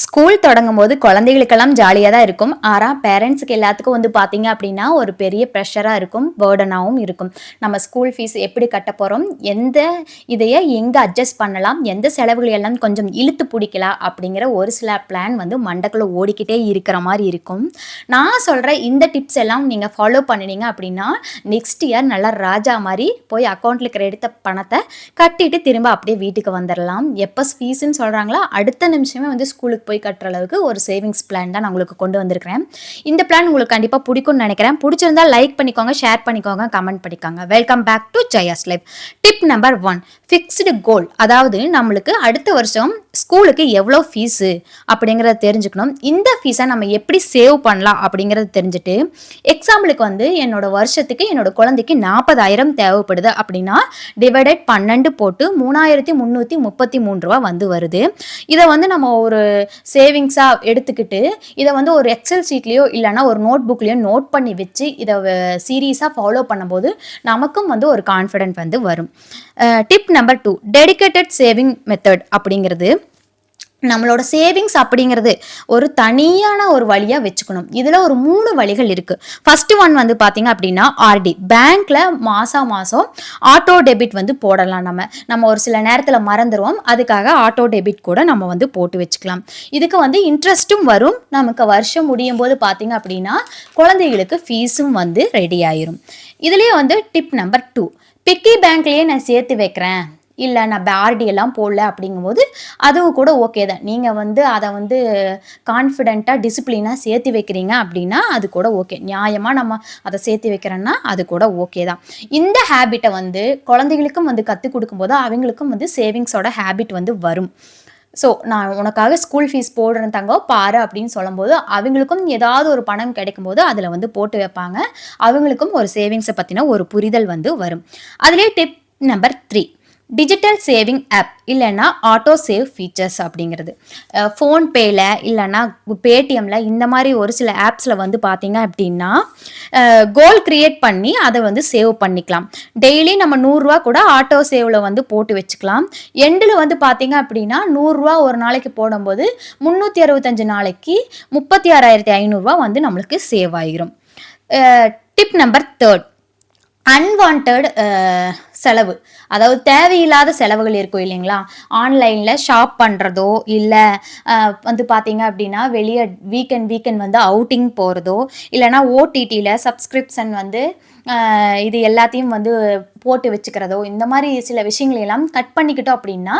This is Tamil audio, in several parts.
ஸ்கூல் தொடங்கும் போது குழந்தைகளுக்கெல்லாம் ஜாலியாக தான் இருக்கும். ஆனால் பேரண்ட்ஸுக்கு எல்லாத்துக்கும் வந்து பார்த்தீங்க அப்படின்னா ஒரு பெரிய ப்ரெஷராக இருக்கும். பேர்டனாகவும் இருக்கும். நம்ம ஸ்கூல் ஃபீஸ் எப்படி கட்ட போகிறோம் எந்த இதையை எங்கே அட்ஜஸ்ட் பண்ணலாம்? எந்த செலவுகள் எல்லாம் கொஞ்சம் இழுத்து பிடிக்கலாம்? அப்படிங்கிற ஒரு சில பிளான் வந்து மண்டக்குள்ளே ஓடிக்கிட்டே இருக்கிற மாதிரி இருக்கும். நான் சொல்கிற இந்த டிப்ஸ் எல்லாம் நீங்கள் ஃபாலோ பண்ணினீங்க அப்படின்னா நெக்ஸ்ட் இயர் நல்லா ராஜா மாதிரி போய் அக்கௌண்ட்டில் இருக்கிற எடுத்த பணத்தை கட்டிட்டு திரும்ப அப்படியே வீட்டுக்கு வந்துடலாம் எப்போ ஃபீஸுன்னு சொல்கிறாங்களோ அடுத்த நிமிஷமே வந்து ஸ்கூலுக்கு போய் கட்டுற அளவுக்கு ஒரு சேவிங்ஸ் பிளான் தான் நான் உங்களுக்கு கொண்டு வந்திருக்கிறேன். இந்த பிளான் உங்களுக்கு கண்டிப்பாக பிடிக்கும்னு நினைக்கிறேன். பிடிச்சிருந்தா லைக் பண்ணிக்கோங்க ஷேர் பண்ணிக்கோங்க கமெண்ட் பண்ணிக்கோங்க. Welcome back to Jaya's life tip number one fixed goal அதாவது நம்மளுக்கு அடுத்த வருஷம் ஸ்கூலுக்கு எவ்வளோ ஃபீஸு அப்படிங்கிறத தெரிஞ்சுக்கணும். இந்த ஃபீஸை நம்ம எப்படி சேவ் பண்ணலாம் அப்படிங்கிறத தெரிஞ்சுட்டு எக்ஸாம்பிளுக்கு வந்து என்னோட வருஷத்துக்கு என்னோட குழந்தைக்கு நாற்பதாயிரம் தேவைப்படுது அப்படின்னா டிவைடட் பன்னெண்டு போட்டு மூணாயிரத்தி முந்நூற்றி முப்பத்தி மூணு ரூபா வந்து வருது. இதை வந்து நம்ம ஒரு சேவிங்ஸாக எடுத்துக்கிட்டு இதை வந்து ஒரு எக்ஸல் ஷீட்லேயோ இல்லைனா ஒரு நோட் புக்லேயோ நோட் பண்ணி வச்சு இதை சீரியஸாக ஃபாலோ பண்ணும்போது நமக்கும் வந்து ஒரு கான்ஃபிடென்ட் வந்து வரும். Tip number two dedicated saving method அப்படிங்கிறது நம்மளோட சேவிங்ஸ் அப்படிங்கிறது ஒரு தனியான ஒரு வழியாக வச்சுக்கணும். இதில் ஒரு மூணு வழிகள் இருக்குது ஃபஸ்ட்டு ஒன் வந்து பார்த்தீங்க அப்படின்னா ஆர்டி பேங்க்கில் மாதம் மாதம் ஆட்டோ டெபிட் வந்து போடலாம் நம்ம. நம்ம ஒரு சில நேரத்தில் மறந்துடுவோம் அதுக்காக ஆட்டோ டெபிட் கூட நம்ம வந்து போட்டு வச்சுக்கலாம். இதுக்கு வந்து இன்ட்ரெஸ்ட்டும் வரும். நமக்கு வருஷம் முடியும் போது பார்த்தீங்க அப்படின்னா குழந்தைகளுக்கு ஃபீஸும் வந்து ரெடி ஆயிரும். இதுலேயே வந்து டிப் நம்பர் டூ பிக்கி பேங்க்லேயே நான் சேர்த்து வைக்கிறேன். இல்லை நான் ஆர்டி எல்லாம் போடல அப்படிங்கும்போது அதுவும் கூட ஓகே தான். நீங்கள் வந்து அதை வந்து கான்ஃபிடெண்ட்டாக டிசிப்ளினாக சேர்த்து வைக்கிறீங்க அப்படின்னா அது கூட ஓகே நியாயமாக நம்ம அதை சேர்த்து வைக்கிறோன்னா அது கூட ஓகே தான். இந்த ஹேபிட்டை வந்து குழந்தைகளுக்கும் வந்து கற்றுக் கொடுக்கும்போது அவங்களுக்கும் வந்து சேவிங்ஸோட ஹேபிட் வந்து வரும். ஸோ நான் உனக்காக ஸ்கூல் ஃபீஸ் போடுறேன் தங்க பாரு அப்படின்னு சொல்லும்போது அவங்களுக்கும் ஏதாவது ஒரு பணம் கிடைக்கும்போது அதில் வந்து போட்டு வைப்பாங்க. அவங்களுக்கும் ஒரு சேவிங்ஸை பற்றின ஒரு புரிதல் வந்து வரும். அதுலேயே tip number three digital saving app இல்லைன்னா ஆட்டோ சேவ் ஃபீச்சர்ஸ் அப்படிங்கிறது. ஃபோன்பேயில் இல்லைன்னா பேடிஎம்மில் இந்த மாதிரி ஒரு சில ஆப்ஸில் வந்து பார்த்தீங்க அப்படின்னா கோல் க்ரியேட் பண்ணி அதை வந்து சேவ் பண்ணிக்கலாம். டெய்லி நம்ம நூறுரூவா கூட ஆட்டோ சேவில் வந்து போட்டு வச்சுக்கலாம். எண்டில் வந்து பார்த்தீங்க அப்படின்னா நூறுரூவா ஒரு நாளைக்கு போடும்போது முந்நூற்றி அறுபத்தஞ்சு நாளைக்கு முப்பத்தி ஆறாயிரத்தி ஐநூறுரூவா வந்து நம்மளுக்கு சேவ் ஆகிரும் டிப் நம்பர் தேர்ட் அன்வான்ட் செலவு. அதாவது தேவையில்லாத செலவுகள் இருக்கும் இல்லைங்களா? ஆன்லைனில் ஷாப் பண்ணுறதோ இல்லை வந்து பார்த்தீங்க அப்படின்னா வெளியே வீக்கெண்ட் வீக்கெண்ட் வந்து அவுட்டிங் போகிறதோ இல்லைனா ஓடிடியில் சப்ஸ்கிரிப்ஷன் வந்து இது எல்லாத்தையும் வந்து போட்டு வச்சுக்கிறதோ இந்த மாதிரி சில விஷயங்களை எல்லாம் கட் பண்ணிக்கிட்டோம் அப்படின்னா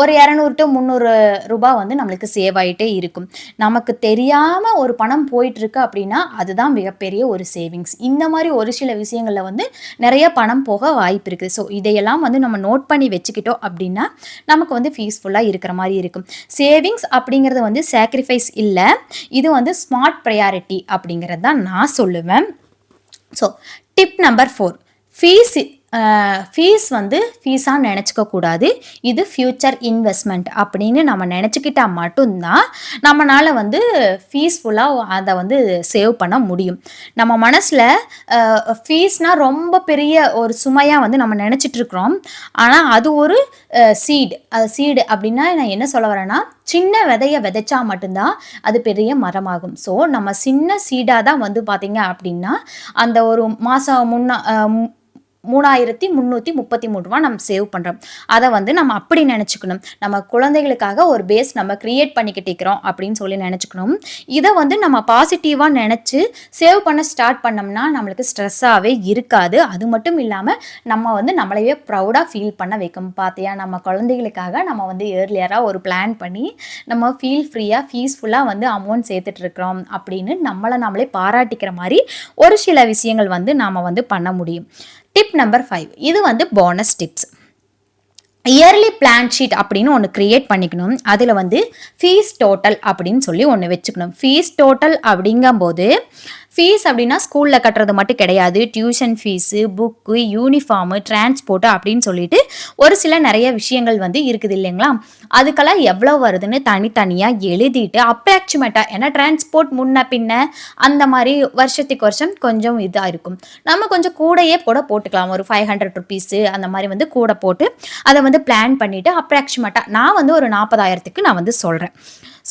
ஒரு இரநூறு டு முந்நூறு ரூபாய் வந்து நம்மளுக்கு சேவ் ஆகிட்டே இருக்கும். நமக்கு தெரியாமல் ஒரு பணம் போயிட்டுருக்கு அப்படின்னா அதுதான் மிகப்பெரிய ஒரு சேவிங்ஸ் இந்த மாதிரி ஒரு சில விஷயங்களில் வந்து நிறைய பணம் போக வாய்ப்பு இருக்குது. ஸோ இதையெல்லாம் வந்து நம்ம நோட் பண்ணி வச்சுக்கிட்டோம் அப்படின்னா நமக்கு வந்து ஃபீஸ்ஃபுல்லாக இருக்கிற மாதிரி இருக்கும். சேவிங்ஸ் அப்படிங்கிறது வந்து சாக்ரிஃபைஸ் இல்லை. இது வந்து ஸ்மார்ட் ப்ரையாரிட்டி அப்படிங்கிறது தான் நான் சொல்லுவேன். So tip number four fees fees வந்து ஃபீஸாக நினச்சிக்க கூடாது. இது ஃப்யூச்சர் இன்வெஸ்ட்மெண்ட் அப்படின்னு நம்ம நினச்சிக்கிட்டா மட்டும்தான் நம்மளால் வந்து ஃபீஸ்ஃபுல்லாக அதை வந்து சேவ் பண்ண முடியும். நம்ம மனசில் ஃபீஸ்னால் ரொம்ப பெரிய ஒரு சுமையாக வந்து நம்ம நினச்சிட்ருக்குறோம் ஆனால் அது ஒரு சீடு அது சீடு அப்படின்னா நான் என்ன சொல்ல வரேன்னா சின்ன விதையை விதைச்சா மட்டும்தான் அது பெரிய மரமாகும். ஸோ நம்ம சின்ன சீடாக தான் வந்து பார்த்திங்க அப்படின்னா அந்த ஒரு மாதம் முன்னா மூணாயிரத்தி முந்நூற்றி முப்பத்தி மூணு ரூபா நம்ம சேவ் பண்ணுறோம் அதை வந்து நம்ம அப்படி நினச்சிக்கணும். நம்ம குழந்தைகளுக்காக ஒரு பேஸ் நம்ம க்ரியேட் பண்ணிக்கிட்டு இருக்கிறோம் அப்படின்னு சொல்லி நினச்சிக்கணும். இதை வந்து நம்ம பாசிட்டிவாக நினச்சி சேவ் பண்ண ஸ்டார்ட் பண்ணோம்னா நம்மளுக்கு ஸ்ட்ரெஸ்ஸாகவே இருக்காது. அது மட்டும் இல்லாமல் நம்ம வந்து நம்மளையே ப்ரௌடாக ஃபீல் பண்ண வைக்கும். பார்த்தியா நம்ம குழந்தைகளுக்காக நம்ம வந்து ஏர்லியராக ஒரு பிளான் பண்ணி நம்ம ஃபீல் ஃப்ரீயாக ஃபீஸ்ஃபுல்லாக வந்து அமௌண்ட் சேர்த்துட்ருக்குறோம் அப்படின்னு நம்மளை நம்மளே பாராட்டிக்கிற மாதிரி ஒரு சில விஷயங்கள் வந்து நாம் வந்து பண்ண முடியும். டிப் நம்பர் ஃபைவ் இது வந்து bonus tips yearly plan sheet அப்படின்னு ஒன்று க்ரியேட் பண்ணிக்கணும். அதில் வந்து ஃபீஸ் டோட்டல் அப்படின்னு சொல்லி ஒன்று வச்சுக்கணும். ஃபீஸ் டோட்டல் அப்படிங்கும்போது ஃபீஸ் அப்படின்னா ஸ்கூலில் கட்டுறது மட்டும் கிடையாது. Tuition fees book uniform transport அப்படின்னு சொல்லிட்டு ஒரு சில நிறைய விஷயங்கள் வந்து இருக்குது இல்லைங்களா? அதுக்கெல்லாம் எவ்வளோ வருதுன்னு தனித்தனியாக எழுதிட்டு அப்ராக்சிமேட்டாக ஏன்னா டிரான்ஸ்போர்ட் முன்ன பின்ன அந்த மாதிரி வருஷத்துக்கு வருஷம் கொஞ்சம் இதாக இருக்கும். நம்ம கொஞ்சம் கூடையே கூட போட்டுக்கலாம். ஒரு ஃபைவ் ஹண்ட்ரட் ருபீஸு அந்த மாதிரி வந்து கூட போட்டு அதை வந்து பிளான் பண்ணிவிட்டு அப்ராக்சிமேட்டாக நான் வந்து ஒரு நாற்பதாயிரத்துக்கு நான் வந்து சொல்கிறேன்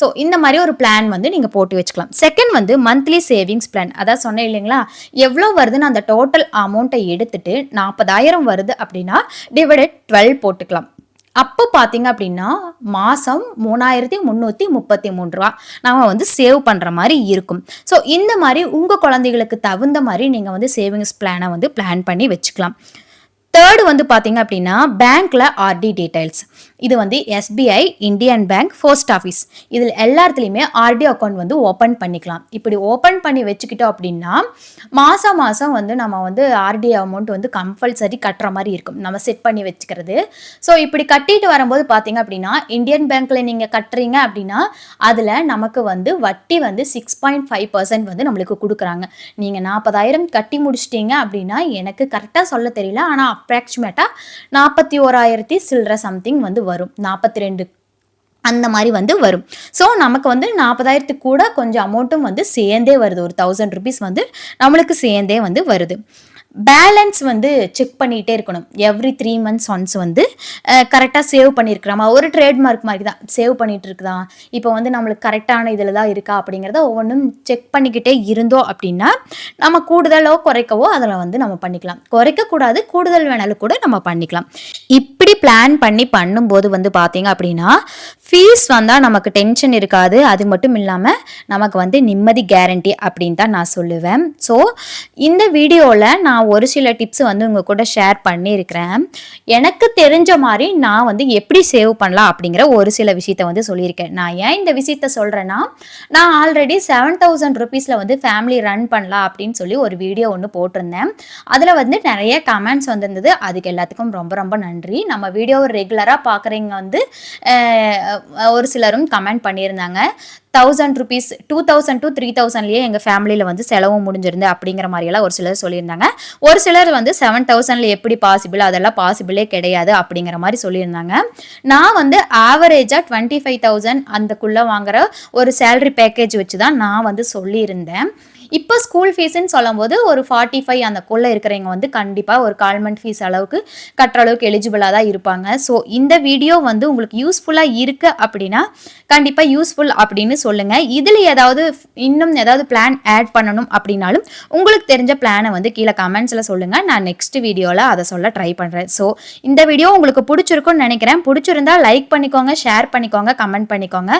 ஸோ இந்த மாதிரி ஒரு பிளான் வந்து நீங்கள் போட்டு வச்சுக்கலாம். செகண்ட் வந்து மந்த்லி சேவிங்ஸ் பிளான் அதான் சொன்னேன் இல்லைங்களா? எவ்வளோ வருதுன்னு அந்த டோட்டல் அமௌண்ட்டை எடுத்துட்டு நாற்பதாயிரம் வருது அப்படின்னா டிவைடட் டுவெல் போட்டுக்கலாம். அப்போ பார்த்தீங்க அப்படின்னா மாதம் மூணாயிரத்தி முந்நூற்றி முப்பத்தி மூணு ரூபா நம்ம வந்து சேவ் பண்ணுற மாதிரி இருக்கும். ஸோ இந்த மாதிரி உங்கள் குழந்தைகளுக்கு தகுந்த மாதிரி நீங்கள் வந்து சேவிங்ஸ் பிளானை வந்து பிளான் பண்ணி வச்சுக்கலாம். தேர்டு வந்து பார்த்தீங்க அப்படின்னா பேங்க்ல ஆர்டி டீடைல்ஸ் இது வந்து SBI Indian bank post office இதில் எல்லாத்துலேயுமே ஆர்டி அக்கௌண்ட் வந்து ஓப்பன் பண்ணிக்கலாம். இப்படி ஓப்பன் பண்ணி வச்சுக்கிட்டோம் அப்படின்னா மாதம் மாதம் வந்து நம்ம வந்து ஆர்டி அமௌண்ட் வந்து கம்பல்சரி கட்டுற மாதிரி இருக்கும். நம்ம செட் பண்ணி வச்சுக்கிறது. ஸோ இப்படி கட்டிட்டு வரும்போது பார்த்தீங்க அப்படின்னா இந்தியன் பேங்க்கில் நீங்கள் கட்டுறீங்க அப்படின்னா அதில் நமக்கு வந்து வட்டி வந்து சிக்ஸ் பாயிண்ட் ஃபைவ் பர்சன்ட் வந்து நம்மளுக்கு கொடுக்குறாங்க. நீங்கள் நாற்பதாயிரம் கட்டி முடிச்சிட்டீங்க அப்படின்னா எனக்கு கரெக்டாக சொல்ல தெரியல. ஆனால் அப்ராக்சிமேட்டாக நாற்பத்தி ஓராயிரத்தி சில்லற சம்திங் வந்து வரும். நாற்பத்தி ரெண்டு அந்த மாதிரி வந்து வரும். ஸோ நமக்கு வந்து நாற்பதாயிரத்துக்கு கூட கொஞ்சம் அமௌண்ட்டும் வந்து சேர்ந்தே வருது. ஒரு தௌசண்ட் ருபீஸ் வந்து நம்மளுக்கு சேர்ந்தே வந்து வருது. பேலன்ஸ் வந்து செக் பண்ணிகிட்டே இருக்கணும். எவ்ரி த்ரீ மந்த்ஸ் ஒன்ஸ் வந்து கரெக்டாக சேவ் பண்ணியிருக்கிறோமா ஒரு ட்ரேட்மார்க் மாதிரி தான். சேவ் பண்ணிகிட்டு இருக்குதா? இப்போ வந்து நம்மளுக்கு கரெக்டான இதில் தான் இருக்கா அப்படிங்கிறத ஒவ்வொன்றும் செக் பண்ணிக்கிட்டே இருந்தோம் அப்படின்னா நம்ம கூடுதலோ குறைக்கவோ அதில் வந்து நம்ம பண்ணிக்கலாம். குறைக்கக்கூடாது கூடுதல் வேணாலும் கூட நம்ம பண்ணிக்கலாம். இப்படி பிளான் பண்ணி பண்ணும்போது வந்து பார்த்தீங்க அப்படின்னா ஃபீஸ் வந்தால் நமக்கு டென்ஷன் இருக்காது. அது மட்டும் இல்லாமல் நமக்கு வந்து நிம்மதி கேரண்டி அப்படின்னு தான் நான் சொல்லுவேன். ஸோ இந்த வீடியோவில் நான் ஒரு சில டிப்ஸ் வந்து உங்கள் கூட ஷேர் பண்ணியிருக்கிறேன். எனக்கு தெரிஞ்ச மாதிரி நான் வந்து எப்படி சேவ் பண்ணலாம் அப்படிங்கிற ஒரு சில விஷயத்த வந்து சொல்லியிருக்கேன். நான் ஏன் இந்த விஷயத்த சொல்கிறேன்னா நான் ஆல்ரெடி செவன் தௌசண்ட் ருபீஸில் வந்து ஃபேமிலி ரன் பண்ணலாம் அப்படின்னு சொல்லி ஒரு வீடியோ ஒன்று போட்டிருந்தேன். அதில் வந்து நிறைய கமெண்ட்ஸ் வந்திருந்தது. அதுக்கு எல்லாத்துக்கும் ரொம்ப ரொம்ப நன்றி. நம்ம வீடியோவை ரெகுலராக பார்க்குறீங்க வந்து ஒரு சிலரும் கமெண்ட் பண்ணியிருந்தாங்க. Thousand rupees two thousand to three தௌசண்ட்லேயே எங்கள் ஃபேமிலியில் வந்து செலவும் முடிஞ்சிருந்து அப்படிங்கிற மாதிரியெல்லாம் ஒரு சிலர் சொல்லியிருந்தாங்க. ஒரு சிலர் வந்து செவன் தௌசண்டில் எப்படி பாசிபிள் அதெல்லாம் பாசிபிளே கிடையாது அப்படிங்கிற மாதிரி சொல்லியிருந்தாங்க. நான் வந்து ஆவரேஜாக டுவெண்ட்டி ஃபைவ் தௌசண்ட் அந்தக்குள்ளே வாங்குகிற ஒரு சேலரி பேக்கேஜ் வச்சு தான் நான் வந்து சொல்லியிருந்தேன். இப்போ ஸ்கூல் ஃபீஸ்ன்னு சொல்லும்போது ஒரு ஃபார்ட்டி ஃபைவ் அந்த குள்ளே இருக்கிறவங்க வந்து கண்டிப்பாக ஒரு கால்மெண்ட் ஃபீஸ் அளவுக்கு கட்டுற அளவுக்கு எலிஜிபிளாக தான் இருப்பாங்க. ஸோ இந்த வீடியோ வந்து உங்களுக்கு யூஸ்ஃபுல்லாக இருக்குது அப்படின்னா கண்டிப்பாக யூஸ்ஃபுல் அப்படின்னு சொல்லுங்கள் இதில் ஏதாவது இன்னும் ஏதாவது பிளான் ஆட் பண்ணணும் அப்படின்னாலும் உங்களுக்கு தெரிஞ்ச பிளானை வந்து கீழே கமெண்ட்ஸில் சொல்லுங்கள் நான் நெக்ஸ்ட் வீடியோவில் அதை சொல்ல ட்ரை பண்ணுறேன் ஸோ இந்த வீடியோ உங்களுக்கு பிடிச்சிருக்குன்னு நினைக்கிறேன். பிடிச்சிருந்தா லைக் பண்ணிக்கோங்க ஷேர் பண்ணிக்கோங்க கமெண்ட் பண்ணிக்கோங்க.